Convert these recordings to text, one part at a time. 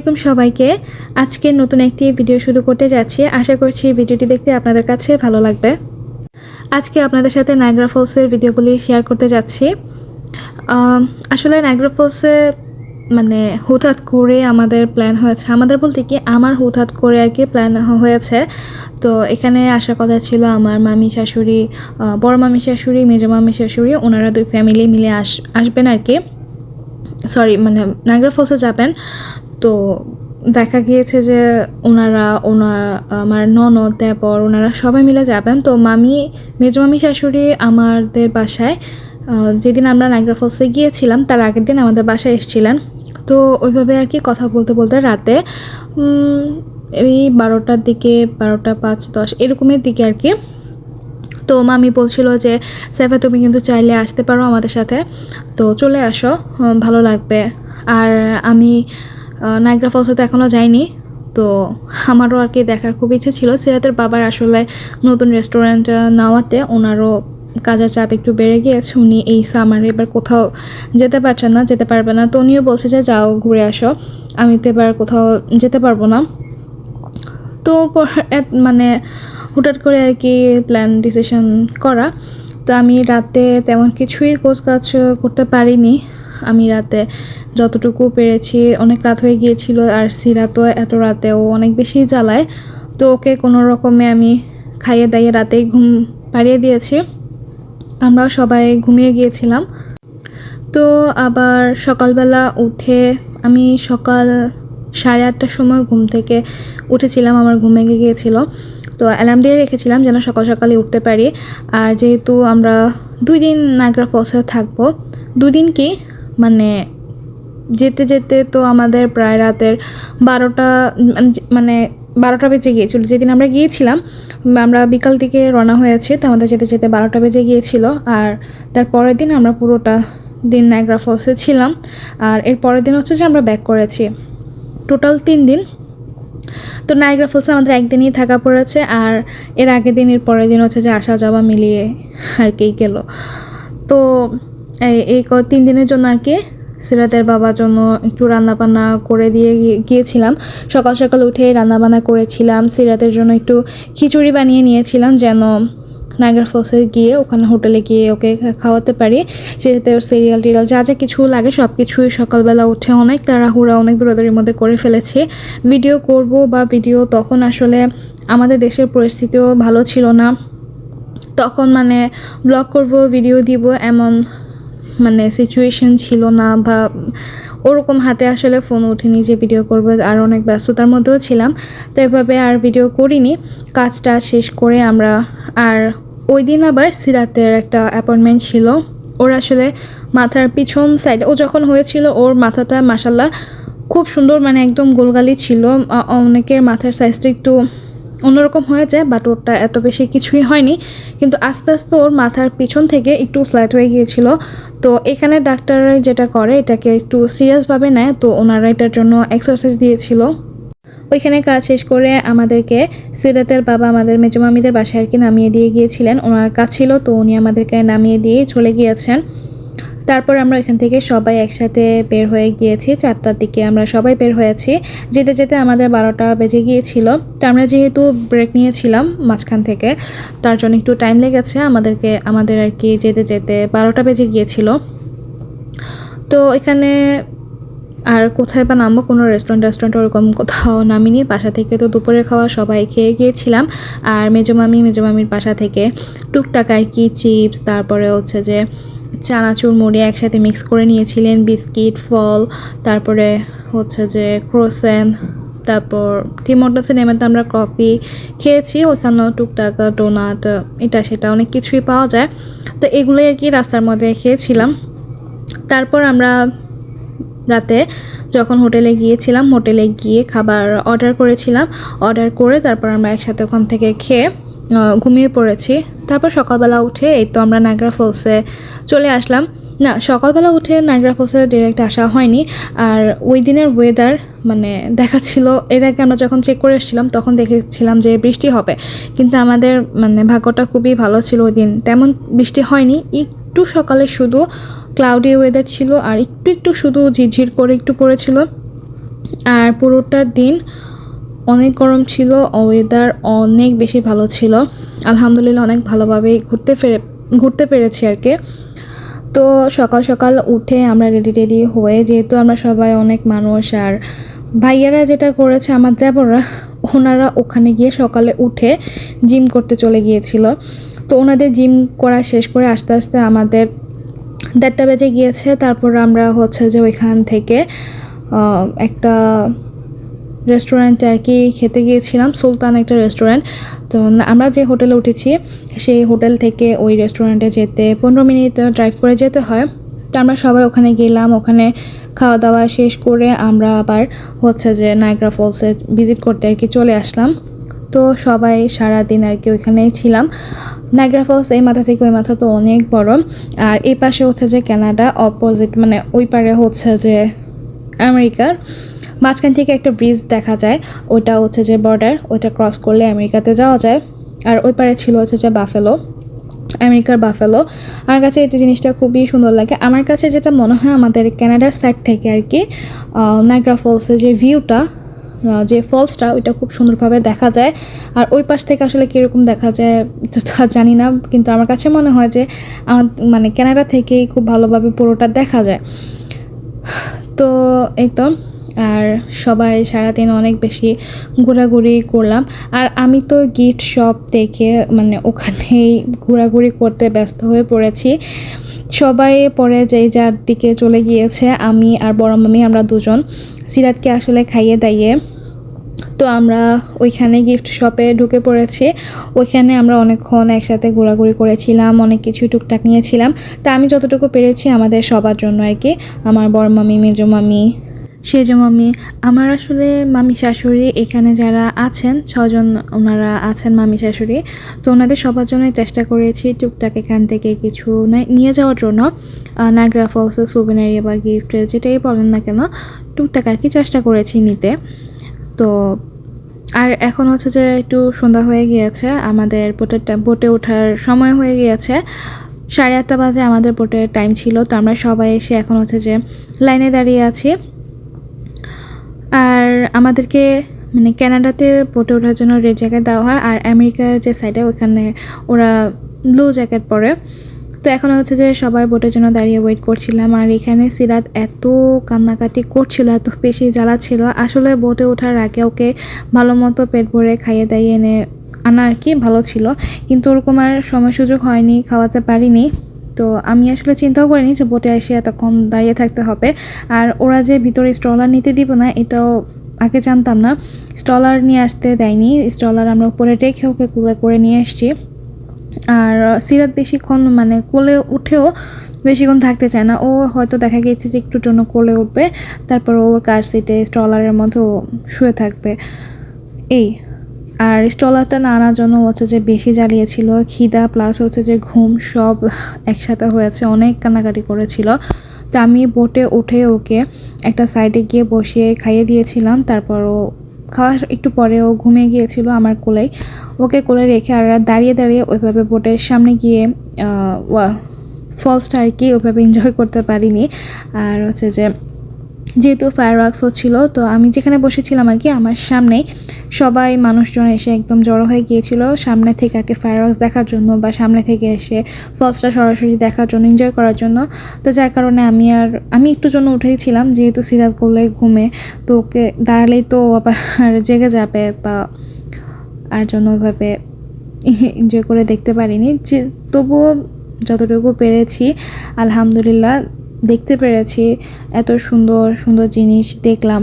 আলাইকুম সবাইকে। আজকে নতুন একটি ভিডিও শুরু করতে যাচ্ছি। আশা করছি ভিডিওটি দেখতে আপনাদের কাছে ভালো লাগবে। আজকে আপনাদের সাথে নায়গ্রা ফলসের ভিডিওগুলি শেয়ার করতে যাচ্ছি। আসলে নায়গ্রা ফলসে মানে হুটহাট করে আমাদের প্ল্যান হয়েছে। আমাদের বলতে কি, আমার হুটহাট করে আর কি প্ল্যান হয়েছে। তো এখানে আসার কথা ছিল আমার মামি, শাশুড়ি বড় মামি, শাশুড়ি, মেজো মামি, শাশুড়ি, ওনারা দুই ফ্যামিলি মিলে আস, আসবেন আর কি। সরি মানে নাগরা ফলসে যাবেন। তো দেখা গিয়েছে যে ওনারা ওনার আমার ননদ, দেবর, ওনারা সবাই মিলে যাবেন। তো মামি মেজো মামি শাশুড়ি আমাদের বাসায় যেদিন আমরা নাগরা ফলসে গিয়েছিলাম, তার আগের দিন আমাদের বাসায় এসেছিলেন। তো ওইভাবে আর কি কথা বলতে বলতে রাতে এই বারোটার দিকে, বারোটা পাঁচ দশ, এরকমের দিকে আর কি। তো মামি বলছিল যে সাইফা তুমি কিন্তু চাইলে আসতে পারো আমাদের সাথে। তো চলে আসো ভালো লাগবে। আর আমি নাইগ্রা ফলসে তো এখনও যাইনি তো আমারও আর কি দেখার খুব ইচ্ছে ছিল। সিরাতের বাবার আসলে নতুন রেস্টুরেন্ট নেওয়াতে ওনারও কাজের চাপ একটু বেড়ে গিয়েছে। উনি এই সামারে এবার কোথাও যেতে পারছেন না, যেতে পারবে না। তো উনিও বলছে যে, যাও, ঘুরে আসো। আমি তো এবার কোথাও যেতে পারব না। তো মানে হুটহাট করে আর কি প্ল্যান ডিসিশন করা। তো আমি রাতে তেমন কিছুই কোচ কাজ করতে পারিনি। আমি রাতে যতটুকু পেরেছি, অনেক রাত হয়ে গিয়েছিল আর সিরাতও এত রাতেও অনেক বেশি জ্বালায়। তো ওকে কোনো রকমে আমি খাইয়ে দাইয়ে রাতেই ঘুম পাড়িয়ে দিয়েছি। আমরাও সবাই ঘুমিয়ে গিয়েছিলাম। তো আবার সকালবেলা উঠে আমি সকাল সাড়ে আটটার সময় ঘুম থেকে উঠেছিলাম, আমার ঘুম ভেঙে গিয়েছিল। তো অ্যালার্ম দিয়ে রেখেছিলাম যেন সকাল সকালে উঠতে পারি। আর যেহেতু আমরা দুই দিন নাগরা ফলসে থাকব, দুদিন কি মানে যেতে যেতে তো আমাদের প্রায় রাতের বারোটা মানে বারোটা বেজে গিয়েছিল। যেদিন আমরা গিয়েছিলাম আমরা বিকাল দিকে রওনা হয়েছি, তো আমাদের যেতে যেতে বারোটা বেজে গিয়েছিল। আর তার পরের দিন আমরা পুরোটা দিন নাইগ্রা ফলসে ছিলাম। আর এর পরের দিন হচ্ছে যে আমরা ব্যাক করেছি। টোটাল তিন দিন। তো নাইগ্রা ফলসে আমাদের একদিনই থাকা পড়েছে। আর এর আগের দিন, এর পরের দিন হচ্ছে যে আসা যাওয়া মিলিয়ে আর কি গেল। তো এই- তিন দিনের জন্য আর কি সিরাতের বাবার জন্য একটু রান্নাবান্না করে দিয়ে গিয়ে- গিয়েছিলাম। সকাল সকাল উঠে রান্নাবান্না করেছিলাম, সিরাতের জন্য একটু খিচুড়ি বানিয়ে নিয়েছিলাম যেন নাগার ফলসে গিয়ে ওখানে হোটেলে গিয়ে ওকে খাওয়াতে পারি। সেটাতে ওর সিরিয়াল টিরিয়াল যা যা কিছু লাগে সব কিছুই সকালবেলা উঠে অনেক তাড়াহুড়া, অনেক দৌড়াদৌড়ির মধ্যে করে ফেলেছি। ভিডিও করব বা ভিডিও তখন আসলে আমাদের দেশের পরিস্থিতিও ভালো ছিল না। তখন মানে ব্লগ করব ভিডিও দিব, এমন মানে সিচুয়েশন ছিল না বা ওরকম হাতে আসলে ফোন ওঠেনি যে ভিডিও করব, আর অনেক ব্যস্ততার মধ্যেও ছিলাম। তো এভাবে আর ভিডিও করিনি। কাজটা শেষ করে আমরা আর ওই দিন আবার সিরাতের একটা অ্যাপয়েন্টমেন্ট ছিল। ওর আসলে মাথার পিছন সাইডে ও যখন হয়েছিল, ওর মাথাটা মাসাল্লাহ খুব সুন্দর মানে একদম গোলগালি ছিল। অনেকের মাথার সাইজটা একটু অন্যরকম হয়ে যায় বাট ওরটা এত বেশি কিছুই হয়নি। কিন্তু আস্তে আস্তে ওর মাথার পিছন থেকে একটু ফ্ল্যাট হয়ে গিয়েছিল। তো এখানে ডাক্তাররা যেটা করে, এটাকে একটু সিরিয়াসভাবে নেয়, তো ওনারা এটার জন্য এক্সারসাইজ দিয়েছিল। ওইখানে কাজ শেষ করে আমাদেরকে সিরাতের বাবা আমাদের মেজমামিদের বাসায় আর কি নামিয়ে দিয়ে গিয়েছিলেন। ওনার কাজ ছিল, তো উনি আমাদেরকে নামিয়ে দিয়ে চলে গিয়েছেন। তারপর আমরা এখান থেকে সবাই একসাথে বের হয়ে গিয়েছি। চারটার দিকে আমরা সবাই বের হয়েছি। যেতে যেতে আমাদের বারোটা বেজে গিয়েছিল। তো আমরা যেহেতু ব্রেক নিয়েছিলাম মাঝখান থেকে, তার জন্য একটু টাইম লেগেছে আমাদেরকে, আমাদের আর কি যেতে যেতে বারোটা বেজে গিয়েছিল। তো এখানে আর কোথায় বা নামবো, কোনো রেস্টুরেন্ট রেস্টুরেন্ট ওরকম কোথাও নামিনি। বাসা থেকে তো দুপুরে খাওয়া সবাই খেয়ে গিয়েছিলাম। আর মেজমামি মেজমামির বাসা থেকে টুকটাক আর কি চিপস তারপরে হচ্ছে যে চানাচুর মুড়ি একসাথে মিক্স করে নিয়েছিলেন, বিস্কিট, ফল, তারপরে হচ্ছে যে ক্রোসেন তারপর টিমোটাসে নেমে তো আমরা কফি খেয়েছি ওইখানেও টুকটাক ডোনাট এটা সেটা অনেক কিছুই পাওয়া যায়। তো এগুলোই আর কি রাস্তার মধ্যে খেয়েছিলাম। তারপর আমরা রাতে যখন হোটেলে গিয়েছিলাম, হোটেলে গিয়ে খাবার অর্ডার করেছিলাম। অর্ডার করে তারপর আমরা একসাথে ওখান থেকে খেয়ে ঘুমিয়ে পড়েছি। তারপর সকালবেলা উঠে এই তো আমরা নাগরা ফলসে চলে আসলাম। না, সকালবেলা উঠে নাগরা ফলসে ডিরেক্ট আসা হয়নি। আর ওই দিনের ওয়েদার মানে দেখাচ্ছিল এর আগে আমরা যখন চেক করে এসেছিলাম, তখন দেখেছিলাম যে বৃষ্টি হবে। কিন্তু আমাদের মানে ভাগ্যটা খুবই ভালো ছিল ওই দিন। তেমন বৃষ্টি হয়নি, একটু সকালে শুধু ক্লাউডি ওয়েদার ছিল আর একটু একটু শুধু ঝিরঝির করে একটু পড়েছিল। আর পুরোটা দিন অনেক গরম ছিল ওয়েদার অনেক বেশি ভালো ছিল। আলহামদুলিল্লাহ অনেক ভালোভাবেই ঘুরতে ফেরে ঘুরতে পেরেছি আর কি। তো সকাল সকাল উঠে আমরা রেডি টেডি হয়ে, যেহেতু আমরা সবাই অনেক মানুষ আর ভাইয়ারা যেটা করেছে, আমার দেবররা, ওনারা ওখানে গিয়ে সকালে উঠে জিম করতে চলে গিয়েছিল। তো ওনাদের জিম করা শেষ করে আস্তে আস্তে আমাদের দেড়টা বেজে গিয়েছে। তারপর আমরা হচ্ছে যে ওইখান থেকে একটা রেস্টুরেন্টে আর কি খেতে গিয়েছিলাম, সুলতান একটা রেস্টুরেন্ট তো আমরা যে হোটেলে উঠেছি, সেই হোটেল থেকে ওই রেস্টুরেন্টে যেতে পনেরো মিনিট ড্রাইভ করে যেতে হয়। তো আমরা সবাই ওখানে গেলাম, ওখানে খাওয়া দাওয়া শেষ করে আমরা আবার হচ্ছে যে নাইগ্রা ফলসে ভিজিট করতে আর কি চলে আসলাম। তো সবাই সারা দিন আর কি ওইখানেই ছিলাম। নাইগ্রা ফলস এই মাথা থেকে ওই মাথা তো অনেক বড়। আর এই পাশে হচ্ছে যে কানাডা অপোজিট মানে ওই পারে হচ্ছে যে আমেরিকার মাঝখান থেকে একটা ব্রিজ দেখা যায়। ওটা হচ্ছে যে বর্ডার ওইটা ক্রস করলে আমেরিকাতে যাওয়া যায়। আর ওই পারে ছিল হচ্ছে যে বাফেলো আমেরিকার বাফেলো আমার কাছে এই জিনিসটা খুবই সুন্দর লাগে। আমার কাছে যেটা মনে হয় আমাদের কানাডার সাইড থেকে আর কি নাইগ্রা ফলসের যে ভিউটা যে ফলসটা ওইটা খুব সুন্দরভাবে দেখা যায়। আর ওই পাশ থেকে আসলে কীরকম দেখা যায় তো আর জানি না। কিন্তু আমার কাছে মনে হয় যে, আমার মানে কানাডা থেকেই খুব ভালোভাবে পুরোটা দেখা যায়। তো, এই তো। আর সবাই সারাদিন অনেক বেশি ঘোরাঘুরি করলাম। আর আমি তো গিফট শপ দেখে মানে ওখানেই ঘোরাঘুরি করতে ব্যস্ত হয়ে পড়েছি। সবাই পরে যেই যার দিকে চলে গিয়েছে, আমি আর বড় মামি আমরা দুজন সিরাতকে আসলে খাইয়ে দাইয়ে তো আমরা ওইখানে গিফট শপে ঢুকে পড়েছি। ওইখানে আমরা অনেকক্ষণ একসাথে ঘোরাঘুরি করেছিলাম, অনেক কিছু টুকটাক নিয়েছিলাম। তা আমি যতটুকু পেরেছি আমাদের সবার জন্য আর কি। আমার বড় মামি, মেজো মামি সেজো মামি আমার আসলে মামি শাশুড়ি এখানে যারা আছেন, ছজন ওনারা আছেন মামি শাশুড়ি, তো ওনাদের সবার জন্যই চেষ্টা করেছি টুকটাক এখান থেকে কিছু নিয়ে যাওয়ার জন্য। নাগরা ফলসের সুবিনারি বা গিফট যেটাই বলেন না কেন, টুকটাক আর কি চেষ্টা করেছি নিতে। তো, আর এখন হচ্ছে যে একটু সন্ধ্যা হয়ে গিয়েছে, আমাদের বোটের বোটে ওঠার সময় হয়ে গিয়েছে। সাড়ে আটটা বাজে আমাদের বোটের টাইম ছিল, তো আমরা সবাই এসে এখন হচ্ছে যে লাইনে দাঁড়িয়ে আছি। আর আমাদেরকে মানে কানাডাতে বোটে ওঠার জন্য রেড জ্যাকেট দেওয়া হয়, আর আমেরিকার যে সাইডে ওখানে ওরা ব্লু জ্যাকেট পরে। তো এখন হচ্ছে যে সবাই বোটের জন্য দাঁড়িয়ে ওয়েট করছিলাম, আর এখানে সিরাত এত কান্নাকাটি করছিল, এত বেশি জ্বালা ছিল আসলে বোটে ওঠার আগে ওকে ভালো মতো পেট ভরে খাইয়ে দাইয়ে এনে আনা আর কি, ভালো ছিল। কিন্তু ওরকম আর সময় সুযোগ হয়নি, খাওয়াতে পারিনি। তো আমি আসলে চিন্তাও করিনি যে বোটে এসে এতক্ষণ দাঁড়িয়ে থাকতে হবে। আর ওরা যে ভিতরে স্টলার নিতে দিব না, এটাও আগে জানতাম না। স্টলার নিয়ে আসতে দেয়নি। স্টলার আমরা উপরে রেখে ওকে কুলে করে নিয়ে এসেছি আর সিরাত বেশিক্ষণ মানে কোলে উঠেও বেশিক্ষণ থাকতে চায় না। ও হয়তো দেখা গিয়েছে যে একটু জন্য কোলে উঠবে, তারপর ওর কার সিটে স্টলারের মধ্যে শুয়ে থাকবে। এই। আর স্টলারটা না আনার জন্য হচ্ছে যে বেশি জ্বালিয়েছিল, খিদা প্লাস হচ্ছে যে ঘুম সব একসাথে হয়েছে, অনেক কান্নাকাটি করেছিল। তো আমি বোটে উঠে ওকে একটা সাইডে গিয়ে বসিয়ে খাইয়ে দিয়েছিলাম, তারপর ও খাওয়ার একটু পরে ও ঘুমিয়ে গিয়েছিল আমার কোলেই। ওকে কোলে রেখে আর দাঁড়িয়ে দাঁড়িয়ে ওইভাবে বোটের সামনে গিয়ে ফলসটা আর কি ওইভাবে এনজয় করতে পারিনি। আর হচ্ছে যে যেহেতু ফায়ার ওয়ার্কস হচ্ছিল, তো আমি যেখানে বসেছিলাম আর কি, আমার সামনেই সবাই মানুষজন এসে একদম জড়ো হয়ে গিয়েছিল। সামনে থেকে আর কি ফায়ার ওয়ার্কস দেখার জন্য বা সামনে থেকে এসে ফলসটা সরাসরি দেখার জন্য এনজয় করার জন্য। তো যার কারণে আমি আর, আমি একটু জন্য উঠেছিলাম যেহেতু সিরাত করলে ঘুমে। তো ওকে দাঁড়ালেই তো আবার জেগে যাবে বা আর জন্য ওইভাবে এনজয় করে দেখতে পারিনি। যে, তবুও যতটুকু পেরেছি, আলহামদুলিল্লাহ দেখতে পেরেছি, এত সুন্দর সুন্দর জিনিস দেখলাম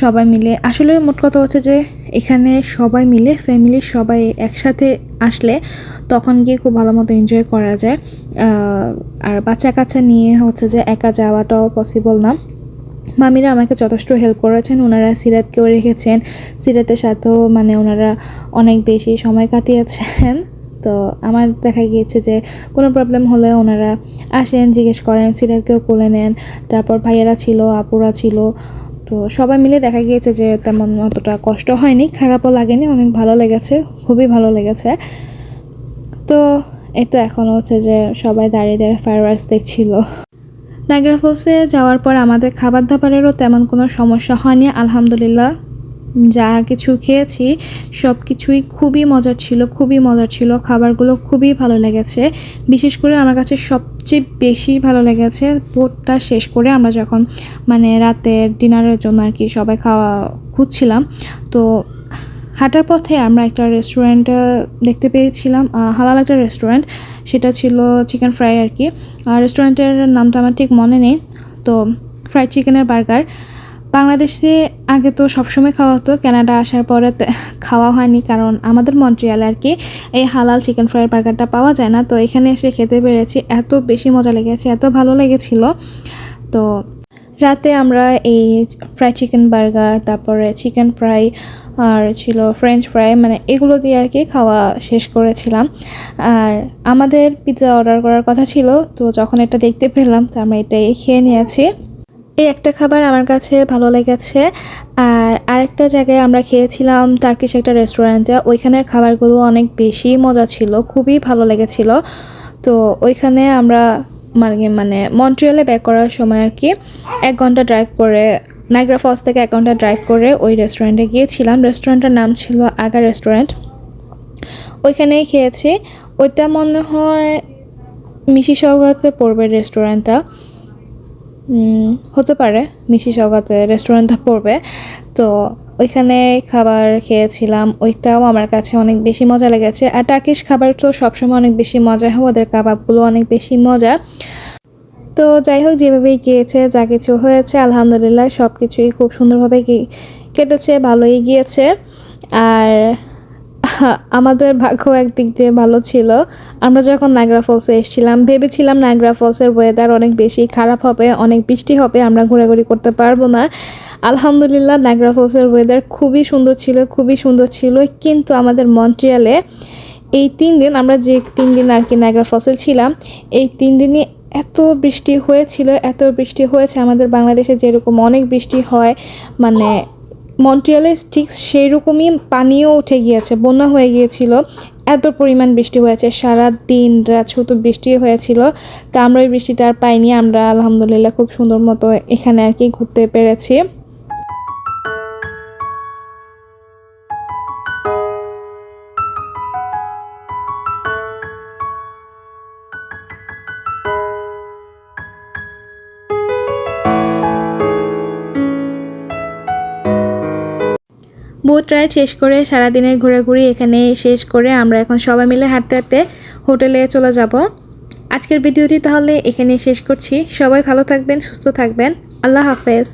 সবাই মিলে। আসলে মোট কথা হচ্ছে যে, এখানে সবাই মিলে ফ্যামিলির সবাই একসাথে আসলে তখন গিয়ে খুব ভালো মতো এনজয় করা যায়। আর বাচ্চা কাচ্চা নিয়ে হচ্ছে যে একা যাওয়াটাও পসিবল না। মামিরা আমাকে যথেষ্ট হেল্প করেছেন, ওনারা সিরাতকেও রেখেছেন। সিরাতের সাথেও মানে ওনারা অনেক বেশি সময় কাটিয়েছেন। তো আমার দেখা গিয়েছে যে কোনো প্রবলেম হলে ওনারা আসেন, জিজ্ঞেস করেন সিরাতকেও কোলে নেন। তারপর ভাইয়েরা ছিল, আপুরা ছিল। তো সবাই মিলে দেখা গিয়েছে যে তেমন অতটা কষ্ট হয়নি, খারাপও লাগেনি, অনেক ভালো লেগেছে, খুবই ভালো লেগেছে। তো এই তো এখন হচ্ছে যে সবাই দাঁড়িয়ে দাঁড়িয়ে ফায়ার ওয়ার্কস দেখছিল। নাগরা ফলসে যাওয়ার পর আমাদের খাবার দাবারেরও তেমন কোনো সমস্যা হয়নি, আলহামদুলিল্লাহ। যা কিছু খেয়েছি, সব কিছুই খুবই মজার ছিল, খুবই মজার ছিল। খাবারগুলো খুবই ভালো লেগেছে। বিশেষ করে আমার কাছে সবচেয়ে বেশি ভালো লেগেছে ভোটটা শেষ করে আমরা যখন মানে রাতের ডিনারের জন্য আর কি সবাই খাওয়া খুঁজছিলাম। তো হাঁটার পথে আমরা একটা রেস্টুরেন্ট দেখতে পেয়েছিলাম হালাল একটা রেস্টুরেন্ট সেটা ছিল চিকেন ফ্রাই আর কি। আর রেস্টুরেন্টের নামটা আমার ঠিক মনে নেই। তো ফ্রাইড চিকেনের বার্গার বাংলাদেশে আগে তো সবসময় খাওয়া হতো, কানাডা আসার পরে খাওয়া হয়নি কারণ আমাদের মন্ট্রিয়ালে আর কি এই হালাল চিকেন ফ্রাই বার্গারটা পাওয়া যায় না। তো এখানে এসে খেতে পেরেছি, এত বেশি মজা লেগেছে, এত ভালো লেগেছিল। তো রাতে আমরা এই ফ্রাইড চিকেন বার্গার তারপরে চিকেন ফ্রাই আর ছিল ফ্রেঞ্চ ফ্রাই মানে এগুলো দিয়ে আর কি খাওয়া শেষ করেছিলাম। আর আমাদের পিৎজা অর্ডার করার কথা ছিল, তো যখন এটা দেখতে পেলাম, তো আমরা এটাই খেয়ে নিয়েছি। এই একটা খাবার আমার কাছে ভালো লেগেছে। আর আরেকটা জায়গায় আমরা খেয়েছিলাম টার্কিশ একটা রেস্টুরেন্টে ওইখানের খাবারগুলো অনেক বেশি মজা ছিল, খুবই ভালো লেগেছিল। তো ওইখানে আমরা মানে মানে মন্ট্রিয়ালে ব্যাক করার সময় আর কি এক ঘণ্টা ড্রাইভ করে নাইগ্রা ফলস থেকে এক ঘণ্টা ড্রাইভ করে ওই রেস্টুরেন্টে গিয়েছিলাম। রেস্টুরেন্টের নাম ছিল আগা রেস্টুরেন্ট ওইখানেই খেয়েছি। ওইটা মনে হয় মিশি সৌগাতে পড়বে রেস্টুরেন্টটা হতে পারে। মিশি সৌগাতে রেস্টুরেন্টটা পড়বে। তো ওইখানে খাবার খেয়েছিলাম। ওইটাও আমার কাছে অনেক বেশি মজা লেগেছে। আর টার্কিশ খাবার তো সবসময় অনেক বেশি মজা। হয় ওদের কাবাবগুলো অনেক বেশি মজা। তো যাই হোক, যেভাবেই গিয়েছে, যা কিছু হয়েছে, আলহামদুলিল্লাহ সব কিছুই খুব সুন্দরভাবে কেটেছে, ভালোই গিয়েছে। আর আমাদের ভাগ্য একদিক দিয়ে ভালো ছিল। আমরা যখন নাগরা ফলসে এসেছিলাম, ভেবেছিলাম নাগরা ফলসের ওয়েদার অনেক বেশি খারাপ হবে, অনেক বৃষ্টি হবে, আমরা ঘোরাঘুরি করতে পারব না। আলহামদুলিল্লাহ নাগরা ফলসের ওয়েদার খুবই সুন্দর ছিল, খুবই সুন্দর ছিল। কিন্তু আমাদের মন্ট্রিয়ালে এই তিন দিন, আমরা যে তিন দিন আর কি নাগরা ফলসে ছিলাম, এই তিন দিনই এত বৃষ্টি হয়েছিল, এত বৃষ্টি হয়েছে। আমাদের বাংলাদেশে যেরকম অনেক বৃষ্টি হয় মানে মন্ট্রিয়ালে ঠিক সেই রকমই পানিও উঠে গিয়েছে, বন্যা হয়ে গিয়েছিল, এত পরিমাণ বৃষ্টি হয়েছে, সারা দিন রাত শুধু বৃষ্টি হয়েছিল, তা আমরা ওই বৃষ্টিটা আর পাইনি, আমরা আলহামদুলিল্লাহ খুব সুন্দর মতো এখানে আর কি ঘুরতে পেরেছি। বোট রাইড শেষ করে সারাদিনের ঘোরাঘুরি এখানে শেষ করে আমরা এখন সবাই মিলে হাঁটতে হাঁটতে হোটেলে চলে যাব। আজকের ভিডিওটি তাহলে এখানে শেষ করছি। সবাই ভালো থাকবেন, সুস্থ থাকবেন। আল্লাহ হাফেজ।